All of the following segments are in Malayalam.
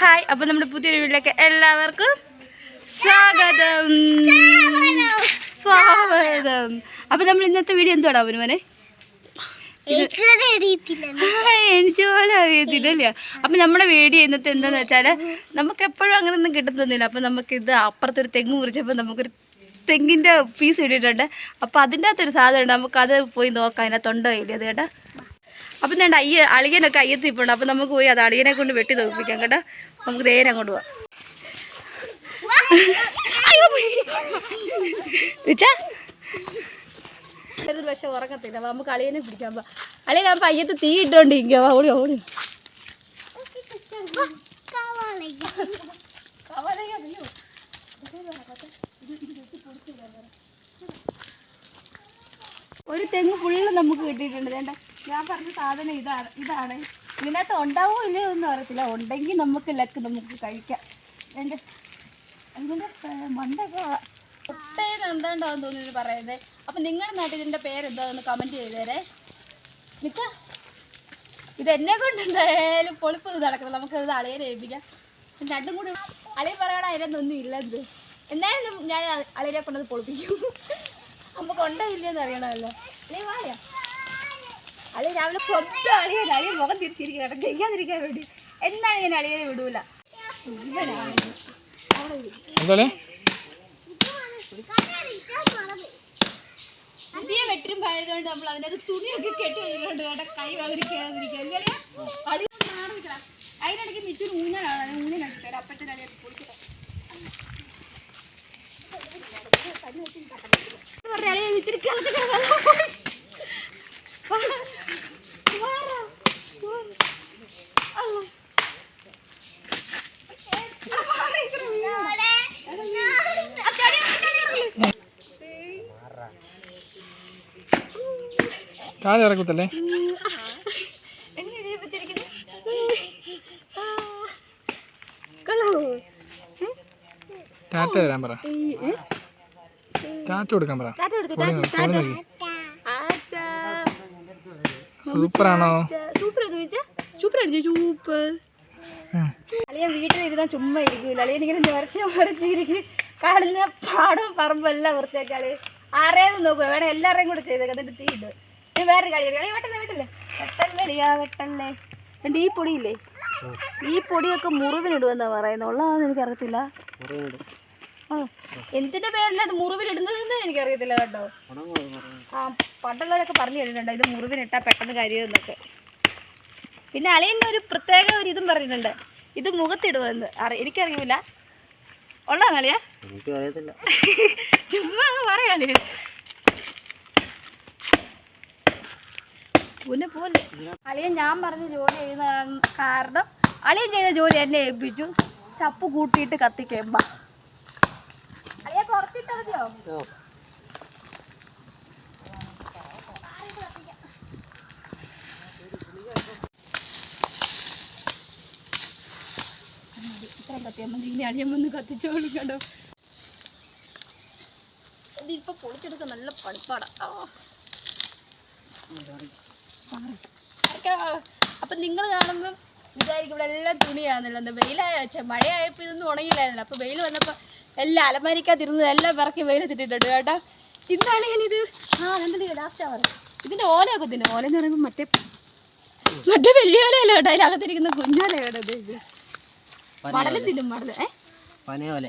ഹായ് അപ്പൊ നമ്മുടെ പുതിയൊരു വീട്ടിലേക്ക് എല്ലാവർക്കും സ്വാഗതം. സ്വാഗതം. അപ്പൊ നമ്മൾ ഇന്നത്തെ വീഡിയോ എന്തുവാടാ അവനുമനെ എനിക്ക് പോലും അറിയത്തില്ല അപ്പൊ നമ്മുടെ വീഡിയോ ഇന്നത്തെ എന്താന്ന് വെച്ചാൽ നമുക്ക് എപ്പോഴും അങ്ങനെ ഒന്നും കിട്ടുന്നില്ല അപ്പൊ നമുക്ക് ഇത് അപ്പുറത്തൊരു തെങ്ങ് മുറിച്ചപ്പോ നമുക്കൊരു തെങ്ങിന്റെ പീസ് ഇട്ടിട്ടുണ്ട്. അപ്പൊ അതിന്റെ അകത്തൊരു സാധനം ഉണ്ട്. നമുക്ക് അത് പോയി നോക്കാം. അതിനകത്ത് തൊണ്ടോ ഇല്ലേ അത് കേട്ടോ? അപ്പം വേണ്ട അയ്യ അളിയനൊക്കെ അയ്യത്ത് ഇപ്പുണ്ട് അപ്പം നമുക്ക് പോയി അത് അളിയനെ കൊണ്ട് വെട്ടി തോപ്പിക്കാം കേട്ടോ. നമുക്ക് നേരെ അങ്ങോട്ട് പോവാം. പക്ഷെ ഉറക്കത്തില്ല നമുക്ക് അളിയനെ പിടിക്കാൻ പോവാം അളിയനാകുമ്പോൾ അയ്യത്ത് തീ ഇട്ടോണ്ട് ഇരിക്കുക ഓടി ഓടി ഒരു തെങ്ങ് ഫുള്ള് നമുക്ക് കിട്ടിയിട്ടുണ്ട്. വേണ്ട ഞാൻ പറഞ്ഞ സാധനം ഇതാണ് ഇതാണ്. ഇതിനകത്ത് ഉണ്ടാവോ ഇല്ലയോ എന്ന് അറിയത്തില്ല. ഉണ്ടെങ്കിൽ നമുക്ക് ലക്ക് നമുക്ക് കഴിക്കാം. എന്റെ അതിന്റെ മണ്ടൊക്കെ പേര് എന്താണ്ടാവും തോന്നുന്നു പറയുന്നത് അപ്പം നിങ്ങളുടെ നാട്ടിൽ ഇതിന്റെ എന്താണെന്ന് കമന്റ് ചെയ്തേരെ. മിക്ക ഇത് എന്നെ കൊണ്ട് എന്തായാലും പൊളിപ്പ് ഇത് നടക്കുന്നത് നമുക്ക് ഇത് അളിയനെ ഏൽപ്പിക്കാം. രണ്ടും കൂടി അളിയ പറയണ അതിനൊന്നും ഇല്ലെന്ത് എന്നാലും ഞാൻ അളിയനെ കൊണ്ടത് പൊളിപ്പിക്കും. നമുക്ക് ഉണ്ടോ ഇല്ലയെന്ന് അറിയണമല്ലോ. അളിയ വാളിയാ അളിയ രാവിലെ കൊത്തു അളിയൻ അളിയ മുഖം തിരിച്ചിരിക്കുക കേട്ടോ. ചെയ്യാതിരിക്കാൻ വേണ്ടി. എന്നാലും ഞാൻ അളിയനെ വിടൂല. പുതിയ വെട്ടിരും പായതുകൊണ്ട് നമ്മൾ അതിന്റെ അത് തുണിയൊക്കെ കെട്ടി വെച്ചിട്ടുണ്ട് കേട്ടോ. കൈ വേദനിക്കാതിരിക്കുക അല്ലേ അളി അതിനിടയ്ക്ക് മിച്ചൂർ ഊഞ്ഞാലാണ് ഊഞ്ഞാലിട്ട് തരാം. അപ്പച്ചൻ അളിയൊക്കെ പൊളിച്ചിട്ട് പറഞ്ഞ അളിയെ ഇത്തിരി കിളത്തി താഴെ ഇറക്കത്തല്ലേ ടാറ്റ തരാൻ പറ. ടാറ്റ കൊടുക്കാൻ പറ ടാറ്റ കൊടുത്തു ഫോണിൽ നോക്കി ഫോണിൽ നോക്കി ആറ്റാ സൂപ്പറാണോ സൂപ്പർ ചോദിച്ചാ സൂപ്പർ അടിച്ചു സൂപ്പർ. ഉം. അളിയൻ വീട്ടിലിരുന്നാൽ ചുമ്മാ ഇരിക്കൂല. അളിയൻ ഇങ്ങനെ നിറച്ച് നിറച്ചിരിക്കും കളിഞ്ഞ പാടവും പറമ്പെല്ലാം വൃത്തിയാക്കി അളി ആരേന്ന് നോക്കുക വേണം എല്ലാവരെയും കൂടെ ചെയ്തേക്കാം. എന്നിട്ട് തീ ഇട്ട് നീ വേറെ കളി കളി വെട്ടല്ലേ വെട്ടല്ലേ? വെട്ടല്ലേ അളിയാ വെട്ടല്ലേ. എന്നിട്ട് ഈ പൊടിയില്ലേ? ഈ പൊടിയൊക്കെ മുറിവിനിടുവെന്നാ പറയുന്നത്. ഉള്ളതാന്ന് എനിക്കറിയത്തില്ല. എന്തിന്റെ പേരിൽ അത് മുറിവിലിടുന്നതെന്ന് എനിക്കറിയത്തില്ല കേട്ടോ. ആ പണ്ടുള്ളവരൊക്കെ പറഞ്ഞു കേട്ടിട്ടുണ്ട് ഇത് മുറിവിനിട്ടാ പെട്ടെന്ന് കരിയെന്നൊക്കെ പിന്നെ അളിയന്റെ ഒരു പ്രത്യേക ഒരു ഇതും പറയുന്നുണ്ട്. ഇത് മുഖത്തിടുമെന്ന് അറി എനിക്കറിയില്ല ഉള്ളതാ അറിയത്തില്ല ചുമ്മാ അങ്ങ് പിന്നെ പോലെ അളിയൻ ഞാൻ പറഞ്ഞ ജോലി ചെയ്യുന്ന കാരണം അളിയൻ ചെയ്ത ജോലി എന്നെ ഏൽപ്പിച്ചു. ചപ്പ് കൂട്ടിയിട്ട് കത്തിക്കേമ്പ അപ്പൊ നിങ്ങൾ കാണുമ്പോൾ വിചാരിക്കും ഇവിടെ എല്ലാം തുണിയാന്നുള്ളത് വെയിലായ മഴയായപ്പോ ഇതൊന്നും ഉണങ്ങില്ലായിരുന്നല്ലോ അപ്പൊ വെയിൽ വന്നപ്പോ എല്ലാം അലമാരിക്കാതിരുന്നത് എല്ലാം വിറക്കി വെയിലത്തിട്ടിട്ടുണ്ട് കേട്ടോ. ഇന്നാണ് ഞാനിത് ഇത് ആ രണ്ടു ലാസ്റ്റ് അവർ ഇതിന്റെ ഓലയൊക്കെ തിന്നു? ഓല എന്ന് പറയുമ്പോൾ മറ്റേ മറ്റേ വലിയ ഓലയല്ല കേട്ടോ? അതിനകത്തിരിക്കുന്ന കുഞ്ഞോല കേട്ടോ ഇത്. ഇത്. മടൽ തിന്നും മടൽ ഏ? പനയോല.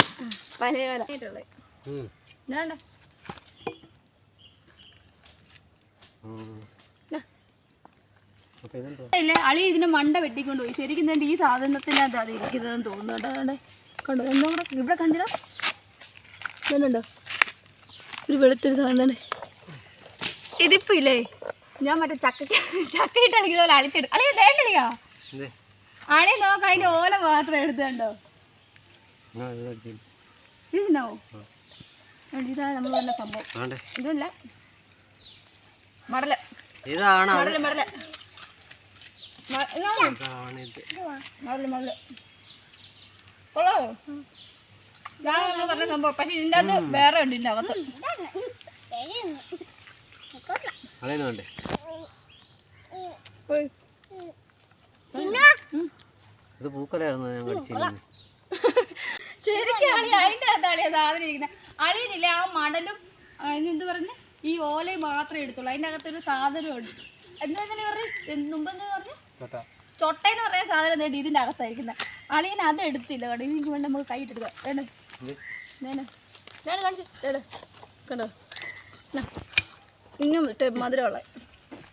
പനയോല. ഇല്ല അളി ഇതിന്റെ മണ്ട വെട്ടിക്കൊണ്ട് പോയി ശരിക്കും ഈ സാധനത്തിനകത്താണ് ഇരിക്കുന്നതെന്ന് തോന്നുന്നു കേട്ടോ. കണ്ടോ? എന്താ കൂടെ ഇവിടെ കണ്ടിടോ ഇതുണ്ടോ? ഒരു വെളുത്തൊരു സാധനം ഇതിപ്പോ ഇല്ലേ? ഞാൻ മറ്റേ ചക്ക ചക്കയിട്ട് കളിക്കുന്ന പോലെ അളിച്ചെടുക്കും അളി വേണ്ടളിയാ എന്തേ അളി നോക്ക അതിന്റെ ഓല മാത്രം എടുത്തുണ്ടോ ആ ഇത് അടിച്ചു. ഇതിനാവോ ഇതാണ് നമ്മൾ പറഞ്ഞ സംഭവം. ഇതല്ല. മടൽ. മടൽ മടൽ മടൽ. കൊള്ളാമോ നമ്മൾ പറഞ്ഞ സംഭവം പക്ഷെ ഇതിന്റെ അകത്ത് വേറെ ഉണ്ട് ഇതിന്റെ അകത്ത്. ഇത് ഞാൻ അളിയനില്ലേ ആ മടലും എന്ത് പറഞ്ഞു ഈ ഓലയും മാത്രമേ എടുത്തുള്ളൂ അതിന്റെ അകത്തൊരു സാധനമുണ്ട് എന്താ പറഞ്ഞു മുമ്പെന്താ പറഞ്ഞു ചൊട്ടയെന്ന് പറയുന്ന സാധനം നേടി ഇതിന്റെ അകത്തായിരിക്കുന്നത് അളിയൻ അത് എടുത്തില്ല കേട്ടോ ഇതിന് വേണ്ടി നമുക്ക് കൈ ഇട്ടെടുക്കാം വേണ്ട വേണ്ട വേണ്ട കാണിച്ചു. കണ്ടോ? മധുരമുള്ള.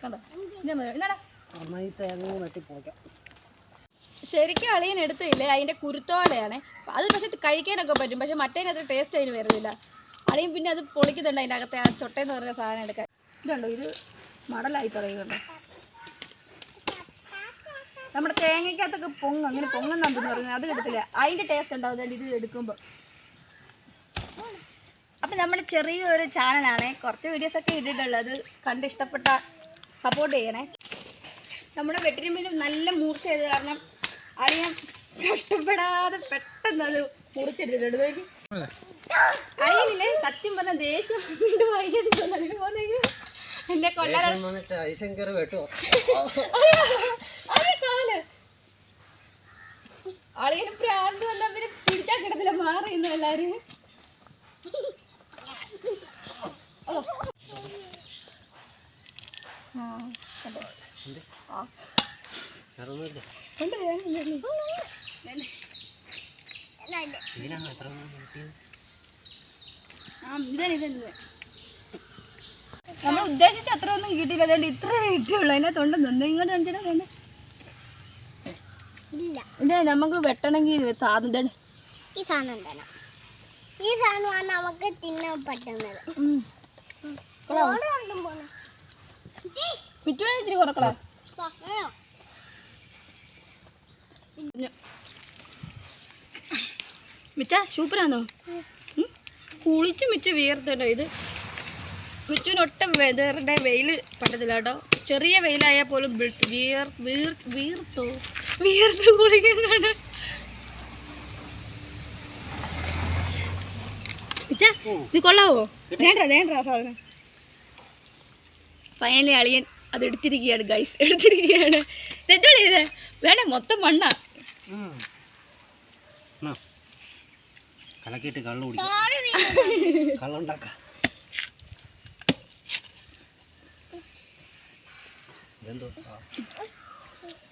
കണ്ടോ? ഇങ്ങനെ മധുരം. എന്നാടാ ശരിക്കും അളിയൻ എടുത്തില്ലേ? അതിന്റെ കുരുത്തോലയാണ്. അത് പക്ഷെ കഴിക്കാനൊക്കെ പറ്റും. പക്ഷെ മറ്റേതിന് അത്ര ടേസ്റ്റ് അതിന് വരുന്നില്ല. അളിയൻ പിന്നെ അത് പൊളിക്കുന്നുണ്ട് അതിന്റെ അകത്തെ ആ ചൊട്ടയെന്ന് പറയുന്ന സാധനം എടുക്കാൻ. ഇതുണ്ടോ? ഇത് മടലായി തുടങ്ങിയുണ്ടോ നമ്മുടെ തേങ്ങയ്ക്കകത്തൊക്കെ പൊങ്ങും. അങ്ങനെ പൊങ്ങുന്നുണ്ടെന്ന് പറയുന്നത് അത് കിട്ടത്തില്ല. അതിന്റെ ടേസ്റ്റ് ഉണ്ടാവും. ഇത് എടുക്കുമ്പോൾ അപ്പം നമ്മുടെ ചെറിയൊരു ചാനലാണ്. കുറച്ച് വീഡിയോസൊക്കെ ഇട്ടിട്ടുള്ളത്. കണ്ട് ഇഷ്ടപ്പെട്ട സപ്പോർട്ട് ചെയ്യണേ. നമ്മുടെ വെട്ടിരിമ്പിന് നല്ല മൂർച്ച ചെയ്ത് കാരണം ഞാൻ കഷ്ടപ്പെടാതെ പെട്ടെന്ന് അത് മുറിച്ചെടുത്തിട്ടുണ്ട്. അറിയില്ലേ സത്യം പറഞ്ഞ ദേഷ്യം. വീണ്ടും വാങ്ങിയത് എന്നെ കൊല്ലാൻ വന്നിട്ട് ഐശങ്കർ വെട്ടോ അളിയന് പ്രാന്ത് വന്നാ പിന്നെ പിടിച്ചാ കിടന്നില്ല മാറിയുന്നു എല്ലാരും. ഇതാണ് ആ, നമ്മൾ ഉദ്ദേശിച്ച അത്ര ഒന്നും കിട്ടിയില്ല. അതുകൊണ്ട് ഇത്ര കിട്ടിയുള്ളൂ. അതിനകത്ത് തൊണ്ട ഇങ്ങോട്ട് കാണിച്ചാൽ വേണ്ട. ഇല്ല. ഇതേ നമുക്ക് വെട്ടണമെങ്കിൽ സാധനം ഇതാണ് ഈ സാധനം തന്നെ. ഈ സാധനമാണ് നമുക്ക് തിന്നാൻ പറ്റുന്നത്. ഇച്ചിരി കുറക്കളാ മിച്ച സൂപ്പറാണോ കുളിച്ച് മിച്ച വീർത്തട്ടോ ഇത്? ഒട്ടും വെതറിന്റെ വെയിൽ പറ്റത്തില്ല കേട്ടോ ചെറിയ വെയിലായാൽ പോലും വീർ വീർ വീർത്തോ? വീർത്ത് കുളിക്കുന്നതാണ്. ഇത് കൊള്ളാവോ? വേണ്ട വേണ്ട സാധനം. ഫൈനലി അളിയൻ അത് എടുത്തിരിക്കുകയാണ് ഗൈസ് എടുത്തിരിക്കുകയാണ്. ഇതെന്താ ഇത്. വേണ്ട മൊത്തം മണ്ണാ. കലക്കിയിട്ട് കള്ളു കുടിക്കാം. കള്ളുണ്ടാക്കാം ഇതെന്തോ ആ.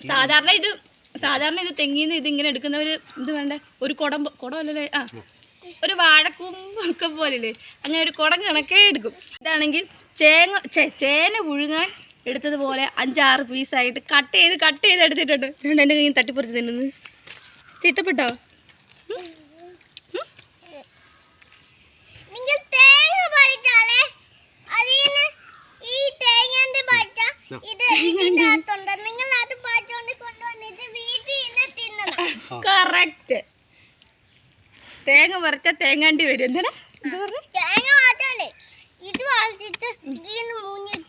സാധാരണ ഇത് സാധാരണ ഇത് തെങ്ങിന്ന് ഇത് ഇങ്ങനെ ഒരു ഇത് വേണ്ട? ഒരു കുടം കുടമല്ലേ ആ. ഒരു വാഴക്കൂമ്പൊക്കെ പോലില്ലേ? അങ്ങനെ ഒരു കുടം കണക്കേ എടുക്കും. ഇതാണെങ്കിൽ ചേങ്ങ ചേ ചേന പുഴുങ്ങാൻ എടുത്തതുപോലെ അഞ്ചാറ് പീസായിട്ട് കട്ട് ചെയ്ത് കട്ട് ചെയ്ത് എടുത്തിട്ടുണ്ട്. അതുകൊണ്ട് എന്റെ കയ്യിൽ തട്ടിപ്പറിച്ച് തിന്നുന്നത് ചിട്ടപ്പെട്ടോ നിങ്ങൾ തേങ്ങ പറിച്ചാലേ? അതിന് തേങ്ങന്റെ പാച്ച ഇത് ഇതിനകത്തുണ്ട്. നിങ്ങൾ അത് പാച്ചോണ്ട് കൊണ്ടുവന്നിട്ട് വീട്ടിൽ നിന്ന് തിന്നണം. കറക്റ്റ് തേങ്ങ പറിച്ച തേങ്ങാണ്ടി വരും. എന്താണ് എന്താ തേങ്ങ മാത്രല്ലേ ഇത് മൂഞ്ഞിട്ട്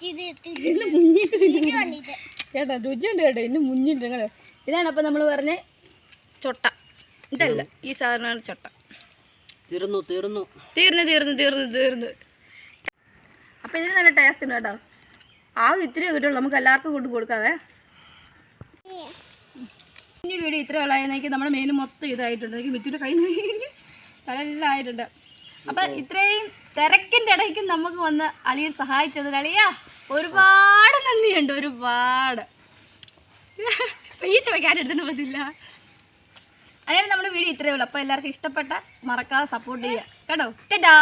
കേട്ടോ രുചിയുണ്ട് കേട്ടോ ഇന്ന് മുഞ്ഞിട്ട് കേട്ടോ ഇതാണ് അപ്പം നമ്മൾ പറഞ്ഞ ചൊട്ട. ഇതല്ല ഈ സാധനമാണ് ചൊട്ട. തീർന്നു തീർന്നു. തീർന്നു തീർന്നു തീർന്നു തീർന്നു. അപ്പം ഇതിന് നല്ല ടേസ്റ്റ് ഉണ്ട് കേട്ടോ. ആകെ ഇത്രയേ കിട്ടുള്ളൂ. നമുക്ക് എല്ലാവർക്കും കൊണ്ട് കൊടുക്കാവേ. ഇനി വീട് ഇത്ര ഉള്ളതെന്നേക്ക് നമ്മുടെ മെയിൻ മൊത്തം ഇതായിട്ടുണ്ട്. എനിക്ക് മിറ്റിന്റെ കൈ എല്ലാം ആയിട്ടുണ്ട്. അപ്പം ഇത്രയും തിരക്കിന്റെ ഇടയ്ക്ക് നമുക്ക് വന്ന് അളിയെ സഹായിച്ചതിന് അളിയാ ഒരുപാട് നന്ദിയുണ്ട് ഒരുപാട്. പെയ്റ്റ് വയ്ക്കാൻ എടുത്തിട്ട് പറ്റില്ല അങ്ങനെ നമ്മുടെ വീഡിയോ ഇത്രയേ ഉള്ളൂ. അപ്പോൾ എല്ലാവർക്കും ഇഷ്ടപ്പെട്ട മറക്കാതെ സപ്പോർട്ട് ചെയ്യുക. കേട്ടോ? ടാ